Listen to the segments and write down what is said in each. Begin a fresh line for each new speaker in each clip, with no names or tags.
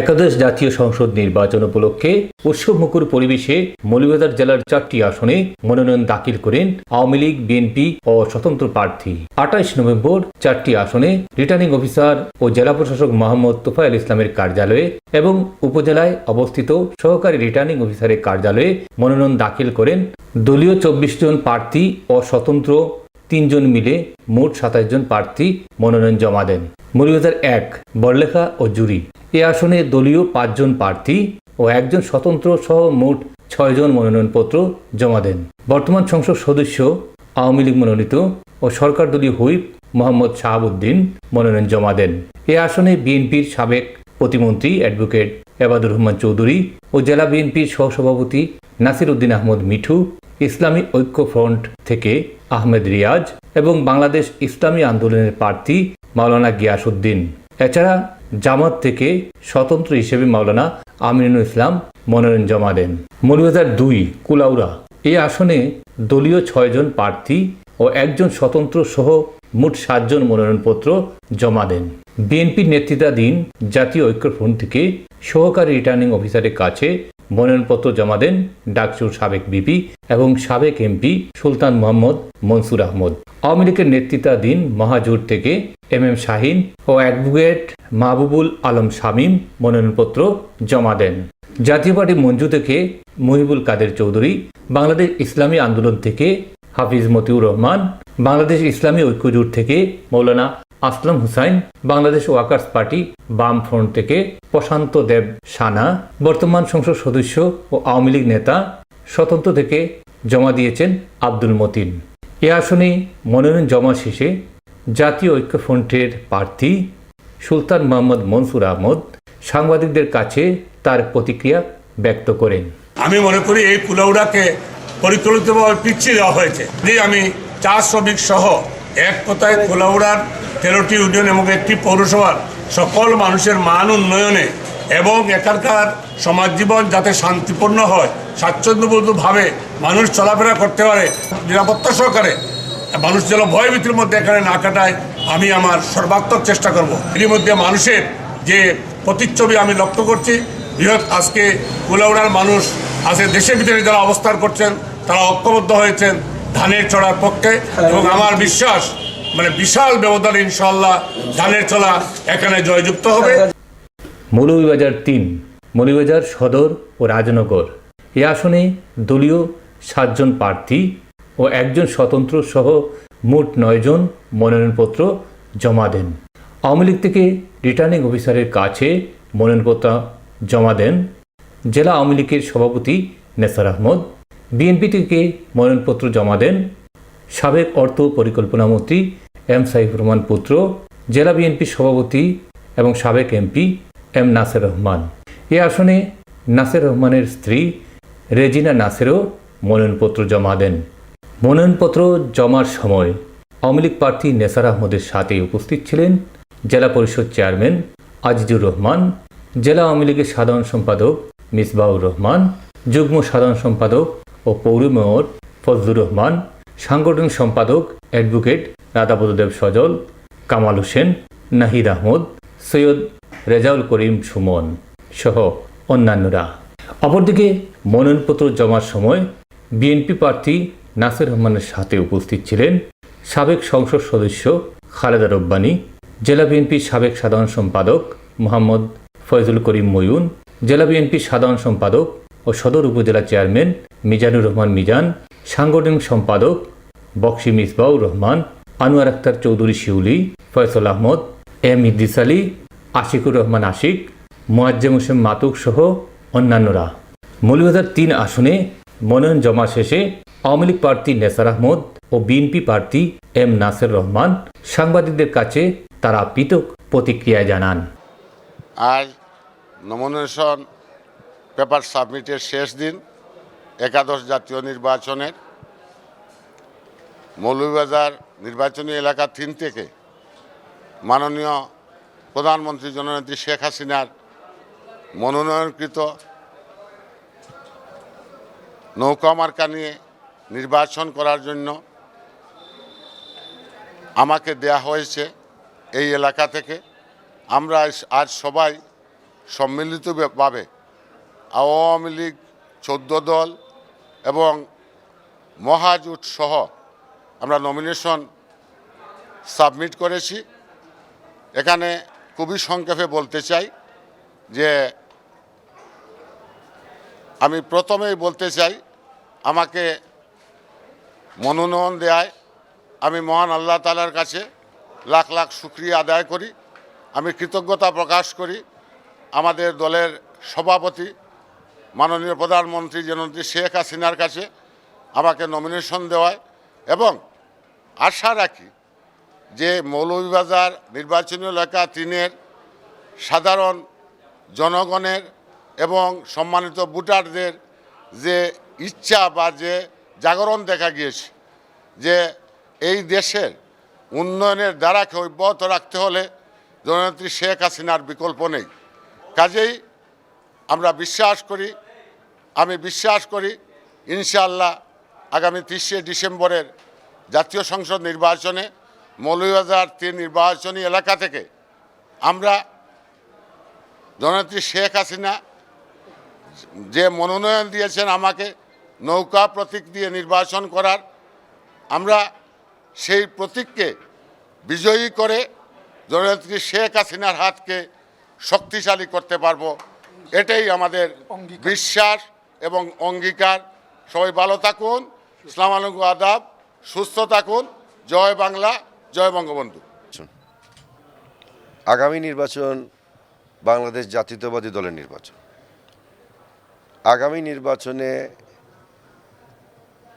একাদশ জাতীয় সংসদ নির্বাচন উপলক্ষে উৎসবমুখর পরিবেশে মৌলভীবাজার জেলার চারটি আসনে মনোনয়ন দাখিল করেন আওয়ামী লীগ, বিএনপি ও স্বতন্ত্র প্রার্থী। আঠাইশ নভেম্বর চারটি আসনে রিটার্নিং অফিসার ও জেলা প্রশাসক মোহাম্মদ তোফায়েল ইসলামের কার্যালয়ে এবং উপজেলায় অবস্থিত সহকারী রিটার্নিং অফিসারের কার্যালয়ে মনোনয়ন দাখিল করেন দলীয় চব্বিশ জন প্রার্থী ও স্বতন্ত্র তিনজন মিলে মোট সাতাশ জন প্রার্থী মনোনয়ন জমা দেন। মৌলভীবাজার এক, বড়লেখা ও জুরি। এ আসনে দলীয় পাঁচজন প্রার্থী ও একজন স্বতন্ত্র সহ মোট ছয়জন মনোনয়নপত্র জমা দেন। বর্তমান সংসদ সদস্য, আওয়ামী লীগ মনোনীত ও সরকার দলীয় হুইপ মোহাম্মদ শাহাবুদ্দিন মনোনয়ন জমা দেন। এ আসনে বিএনপির সাবেক প্রতিমন্ত্রী অ্যাডভোকেট এবাদুর রহমান চৌধুরী ও জেলা বিএনপির সহসভাপতি নাসির উদ্দিন আহমদ মিঠু, ইসলামী ঐক্য ফ্রন্ট থেকে আহমেদ রিয়াজ এবং বাংলাদেশ ইসলামী আন্দোলনের প্রার্থী মাওলানা গিয়াসউদ্দিন এছাড়া জামাত থেকে স্বতন্ত্র হিসেবে মাওলানা আমিনুল ইসলাম মনোনয়ন জমা দেন। মৌলভীবাজার দুই, কুলাউড়া। এই আসনে দলীয় ছয়জন প্রার্থী ও একজন স্বতন্ত্র সহ মোট সাতজন মনোনয়নপত্র জমা দেন। বিএনপির নেতৃত্বাধীন জাতীয় ঐক্যফ্রন্ট থেকে সহকারী রিটার্নিং অফিসারের কাছে মনোনয়নপত্র জমা দেন ডাকসুর সাবেক বিপি এবং সাবেক এমপি সুলতান মোহাম্মদ মনসুর আহমদ। আওয়ামী লীগের নেতৃত্বাধীন মহাজোট থেকে এম এম শাহিন ও অ্যাডভোকেট মাহবুবুল আলম শামীম মনোনয়নপত্র জমা দেন। জাতীয় পার্টি মঞ্জু থেকে মহিবুল কাদের চৌধুরী, বাংলাদেশ ইসলামী আন্দোলন থেকে হাফিজ মতিউর রহমান, বাংলাদেশ ইসলামী ঐক্যজোট থেকে মৌলানা আসলাম হুসাইন, বাংলাদেশ ওয়াকার্স পার্টি, বাম ফ্রন্ট থেকে প্রশান্ত দেব সানা, বর্তমান সংসদ সদস্য ও আওয়ামী লীগ নেতা, স্বতন্ত্র থেকে জমা দিয়েছেন আব্দুল মতিন। এ আসনে মনোনয়ন জমা শেষে জাতীয় ঐক্যফ্রন্টের প্রার্থী সুলতান মোহাম্মদ মনসুর আহমদ সাংবাদিকদের কাছে তার প্রতিক্রিয়া ব্যক্ত করেন।
আমি মনে করি এই কুলাউড়াকে পরিকল্পিতভাবে পিছিয়ে দেওয়া হয়েছে। যে আমি চা শ্রমিক সহ এক কথায় কুলাউড়ার তেরোটি ইউনিয়ন এবং একটি পৌরসভার সকল মানুষের মান উন্নয়নে এবং এখানকার সমাজ জীবন যাতে শান্তিপূর্ণ হয়, স্বাচ্ছন্দ্যবোধভাবে মানুষ চলাফেরা করতে পারে, নিরাপত্তা সহকারে মানুষ যেন ভয়ভীতির মধ্যে এখানে না কাটায়, আমি আমার সর্বাত্মক চেষ্টা করব। এর মধ্যে মানুষের যে প্রতিচ্ছবি আমি লক্ষ্য করছি, বৃহৎ আজকে কুলাউড়ার মানুষ আজকে দেশের ভিতরে যারা অবস্থান করছেন, তারা ঐক্যবদ্ধ হয়েছেন ধানের চড়ার পক্ষে এবং আমার বিশ্বাস মানে বিশাল ব্যবধান ইনশাল্লাহ ধানের চলা এখানে জয়যুক্ত হবে।
মৌলভীবাজার তিন, মৌলভীবাজার সদর ও রাজনগর। এ আসনে দলীয় সাতজন প্রার্থী ও একজন স্বতন্ত্র সহ মোট নয়জন মনোনয়নপত্র জমা দেন। আওয়ামী লীগ থেকে রিটার্নিং অফিসারের কাছে মনোনয়নপত্র জমা দেন জেলা আওয়ামী লীগের সভাপতি নেসার আহমদ। বিএনপি থেকে মনোনয়নপত্র জমা দেন সাবেক অর্থ পরিকল্পনা মন্ত্রী এম সাইফুর রহমান পুত্র, জেলা বিএনপির সভাপতি এবং সাবেক এমপি এম নাসের রহমান। এ আসনে নাসের রহমানের স্ত্রী রেজিনা নাসেরও মনোনয়নপত্র জমা দেন। মনোনয়নপত্র জমার সময় আওয়ামী লীগ প্রার্থী নেসার আহমদের সাথে উপস্থিত ছিলেন জেলা পরিষদ চেয়ারম্যান আজিজুর রহমান, জেলা আওয়ামী লীগের সাধারণ সম্পাদক মিসবাউর রহমান, যুগ্ম সাধারণ সম্পাদক ও পৌর মেয়র ফজলুর রহমান, সাংগঠনিক সম্পাদক অ্যাডভোকেট রাধাপদদেব সজল, কামাল হোসেন, নাহিদ আহমদ, সৈয়দ রেজাউল করিম সুমন সহ অন্যান্যরা। অপরদিকে মনোনয়নপত্র জমার সময় বিএনপি প্রার্থী নাসির রহমানের সাথে উপস্থিত ছিলেন সাবেক সংসদ সদস্য খালেদা রব্বানী, জেলা বিএনপির সাবেক সাধারণ সম্পাদক মোহাম্মদ ফয়জুল করিম ময়ুন জেলা বিএনপির সাধারণ সম্পাদক ও সদর উপজেলা চেয়ারম্যান মিজানুর রহমান মিজান, সাংগঠনিক সম্পাদক বক্সি মিসবাউর রহমান, আনোয়ার আক্তার চৌধুরী শিউলি, ফয়সল আহমদ, এম ইদ্দিস আলী, আশিকুর রহমান আশিক, মোয়াজ্জেম হোসেন মাতুক সহ অন্যান্যরা। মৌলভীবাজার তিন আসনে মনোনয়ন জমা শেষে আওয়ামী লীগ প্রার্থী নেসার আহমদ ও বিএনপি প্রার্থী এম নাসের রহমান সাংবাদিকদের কাছে তারা পৃথক প্রতিক্রিয়া জানান।
আজ নমিনেশন পেপার সাবমিটের শেষ দিন, একাদশ জাতীয় নির্বাচনের। মৌলভীবাজার নির্বাচনী এলাকা তিন থেকে মাননীয় প্রধানমন্ত্রী জননেত্রী শেখ হাসিনার মনোনয়নকৃত নৌকা মার্কা নিয়ে নির্বাচন করার জন্য আমাকে দেয়া হয়েছে এই এলাকা থেকে। আমরা আজ- আজ সবাই সম্মিলিতভাবে আওয়ামী লীগ চোদ্দ দল এবং মহাজোট সহ আমরা নমিনেশন সাবমিট করেছি। এখানে খুবই সংক্ষেপে বলতে চাই যে আমি প্রথমেই বলতে চাই, আমাকে মনোনয়ন দেয় আমি মহান আল্লাহ তালার কাছে লাখ লাখ শুক্রিয়া আদায় করি। আমি কৃতজ্ঞতা প্রকাশ করি আমাদের দলের সভাপতি মাননীয় প্রধানমন্ত্রী জননেত্রী শেখ হাসিনার কাছে আমাকে নমিনেশন দেওয়ায় এবং আশা রাখি যে মৌলভীবাজার নির্বাচনী এলাকা তিনের সাধারণ জনগণের এবং সম্মানিত ভোটারদের যে ইচ্ছা বা যে জাগরণ দেখা গিয়েছে যে এই দেশের উন্নয়নের দ্বারাকে অব্যাহত রাখতে হলে জননেত্রী শেখ হাসিনার বিকল্প নেই। কাজেই আমরা বিশ্বাস করি, আমি বিশ্বাস করি ইনশাআল্লাহ আগামী তিরিশে ডিসেম্বরের জাতীয় সংসদ নির্বাচনে মৌলভীবাজার তিন নির্বাচনী এলাকা থেকে আমরা জননেত্রী শেখ হাসিনা যে মনোনয়ন দিয়েছেন আমাকে নৌকা প্রতীক দিয়ে নির্বাচন করার, আমরা সেই প্রতীককে বিজয়ী করে জননেত্রী শেখ হাসিনার হাতকে শক্তিশালী করতে পারব। এটাই আমাদের বিশ্বাস এবং অঙ্গীকার। সবাই ভালো থাকুন ইসলাম আলঙ্গু আদাব সুস্থ থাকুন জয় বাংলা জয় বঙ্গবন্ধু।
আগামী নির্বাচন বাংলাদেশ জাতীয়তাবাদী দলের নির্বাচন। আগামী নির্বাচনে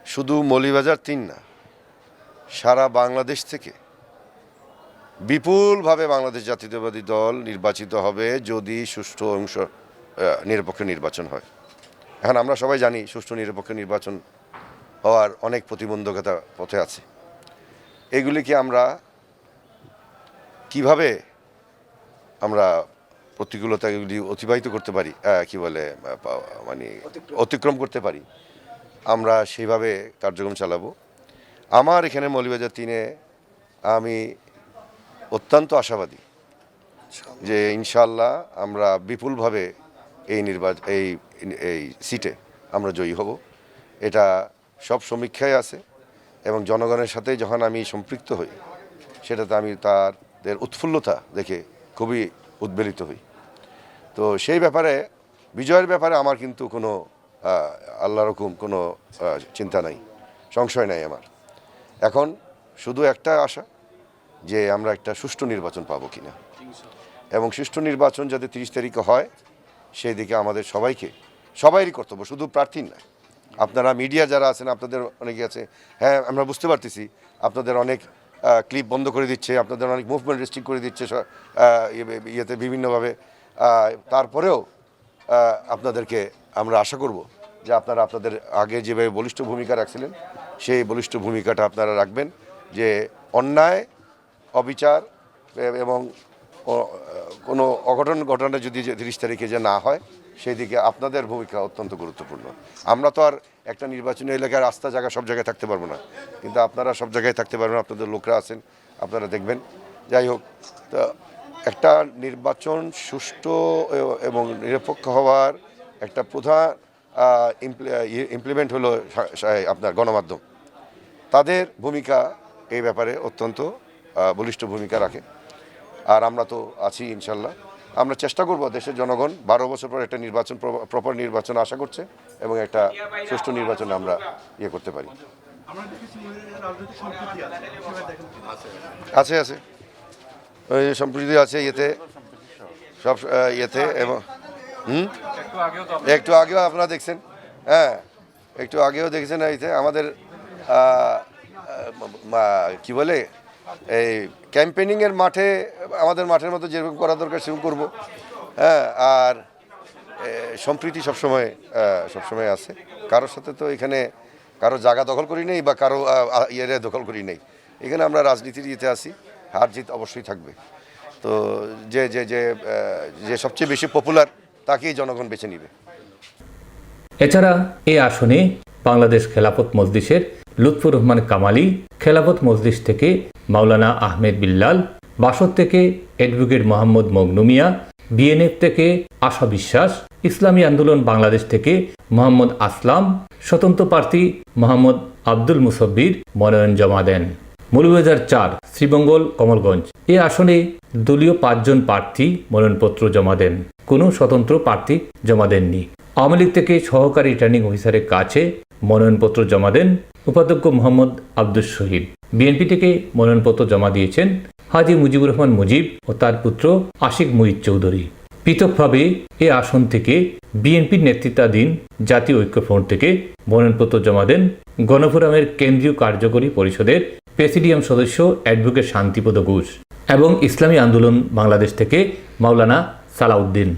শুধু মৌলিবাজার তিন না সারা বাংলাদেশ থেকে বিপুলভাবে বাংলাদেশ জাতীয়তাবাদী দল নির্বাচিত হবে যদি সুষ্ঠু অংশ নিরপেক্ষ নির্বাচন হয়। এখন আমরা সবাই জানি সুষ্ঠু নিরপেক্ষ নির্বাচন হওয়ার অনেক প্রতিবন্ধকতা পথে আছে। এগুলিকে আমরা কীভাবে আমরা প্রতিকূলতাগুলি অতিবাহিত করতে পারি কি বলে মানে অতিক্রম। করতে পারি আমরা সেইভাবে কার্যক্রম চালাবো। আমার এখানে মৌলিবাজার তিনে আমি অত্যন্ত আশাবাদী যে ইনশাল্লাহ আমরা বিপুলভাবে এই নির্বাচন এই এই সিটে আমরা জয়ী হব। এটা সব সমীক্ষায় আছে এবং জনগণের সাথে যখন আমি সম্পৃক্ত হই, সেটাতে আমি তাদের উৎফুল্লতা দেখে খুবই উদ্বেলিত হই। তো সেই ব্যাপারে, বিজয়ের ব্যাপারে আমার কিন্তু কোনো আল্লাহ রকম কোনো চিন্তা নাই, সংশয় নাই আমার। এখন শুধু একটা আশা যে আমরা একটা সুষ্ঠু নির্বাচন পাবো কিনা। এবং সুষ্ঠু নির্বাচন যাতে তিরিশ তারিখে হয় সেই দিকে আমাদের সবাইকে সবাইরই কর্তব্য, শুধু প্রার্থীর না আপনারা মিডিয়া যারা আছেন, আপনাদের অনেকে আছে হ্যাঁ আমরা বুঝতে পারতেছি, আপনাদের অনেক ক্লিপ বন্ধ করে দিচ্ছে, আপনাদের অনেক মুভমেন্ট রেস্ট্রিক্ট করে দিচ্ছে ইয়ে- ইয়েতে বিভিন্নভাবে। তারপরেও আপনাদেরকে আমরা আশা করব যে আপনারা আপনাদের আগে যেভাবে বলিষ্ঠ ভূমিকা রাখছিলেন, সেই বলিষ্ঠ ভূমিকাটা আপনারা রাখবেন যে অন্যায়, অবিচার এবং কোনো অঘটন ঘটনা যদি তিরিশ তারিখে যে না হয় সেই দিকে আপনাদের ভূমিকা অত্যন্ত গুরুত্বপূর্ণ। আমরা তো আর একটা নির্বাচনী এলাকার রাস্তা, জায়গা সব জায়গায় থাকতে পারব না। কিন্তু আপনারা সব জায়গায় থাকতে পারবেন, আপনাদের লোকরা আছেন, আপনারা দেখবেন। যাই হোক, তো একটা নির্বাচন সুষ্ঠু এবং নিরপেক্ষ হওয়ার একটা প্রধান ইমপ্লিমেন্ট হলো সা- সা- আপনার গণমাধ্যম। তাদের ভূমিকা এই ব্যাপারে অত্যন্ত বলিষ্ঠ ভূমিকা রাখে। আর আমরা তো আছি, ইনশাল্লাহ। আমরা চেষ্টা করব দেশের জনগণ, বারো বছর পর একটা নির্বাচন প্রপার নির্বাচন আশা করছে এবং একটা সুষ্ঠু নির্বাচন আমরা ইয়ে করতে পারি। আছে আছে। সম্প্রীতি আছে ইয়েতে। সব ইয়েতে এবং, হুম? একটু আগেও আপনারা দেখছেন হ্যাঁ একটু আগেও দেখছেন এইতে আমাদের কি বলে? এই ক্যাম্পেনিংয়ের মাঠে আমাদের মাঠের মতো যেরকম করা দরকার সেরকম করব। হ্যাঁ আর সম্প্রীতি সবসময় সবসময় আছে। কারোর সাথে তো এখানে কারও জায়গা দখল করি নেই বা কারও আহ, দখল করি নেই। এখানে আমরা রাজনীতির ইয়েতে আছি হার জিত অবশ্যই থাকবে। তো যে যে যে যে সবচেয়ে বেশি পপুলার তাকেই জনগণ বেছে নিবে।
এছাড়া এই আসনে বাংলাদেশ খেলাফত মজলিসের লুৎফুর রহমান কামালি খেলাফত মজলিস থেকে মাওলানা আহমেদ বিল্লাল বাসদ থেকে অ্যাডভোকেট মোহাম্মদ মগনুমিয়া বিএনএফ থেকে আশা বিশ্বাস, ইসলামী আন্দোলন বাংলাদেশ থেকে মোহাম্মদ আসলাম, স্বতন্ত্র প্রার্থী মোহাম্মদ আব্দুল মুসব্বির মনোনয়ন জমা দেন। মৌলভীবাজার চার, শ্রীমঙ্গল, কমলগঞ্জ। এ আসনে দলীয় পাঁচজন প্রার্থী মনোনয়নপত্র জমা দেন। কোনো স্বতন্ত্র প্রার্থী জমা দেননি। আওয়ামী লীগ থেকে সহকারী রিটার্নিং অফিসারের কাছে মনোনয়নপত্র জমা দেন উপাধ্যক্ষ মোহাম্মদ আব্দুল শহীদ। বিএনপি থেকে মনোনয়নপত্র জমা দিয়েছেন হাজি মুজিবুর রহমান মুজিব ও তার পুত্র আশিক মুহিত চৌধুরী। পৃথকভাবে এ আসন থেকে বিএনপির নেতৃত্বাধীন জাতীয় ঐক্যফ্রন্ট থেকে মনোনয়নপত্র জমা দেন গণফোরামের কেন্দ্রীয় কার্যকরী পরিষদের প্রেসিডিয়াম সদস্য অ্যাডভোকেট শান্তিপদ ঘোষ এবং ইসলামী আন্দোলন বাংলাদেশ থেকে মাওলানা সালাউদ্দিন।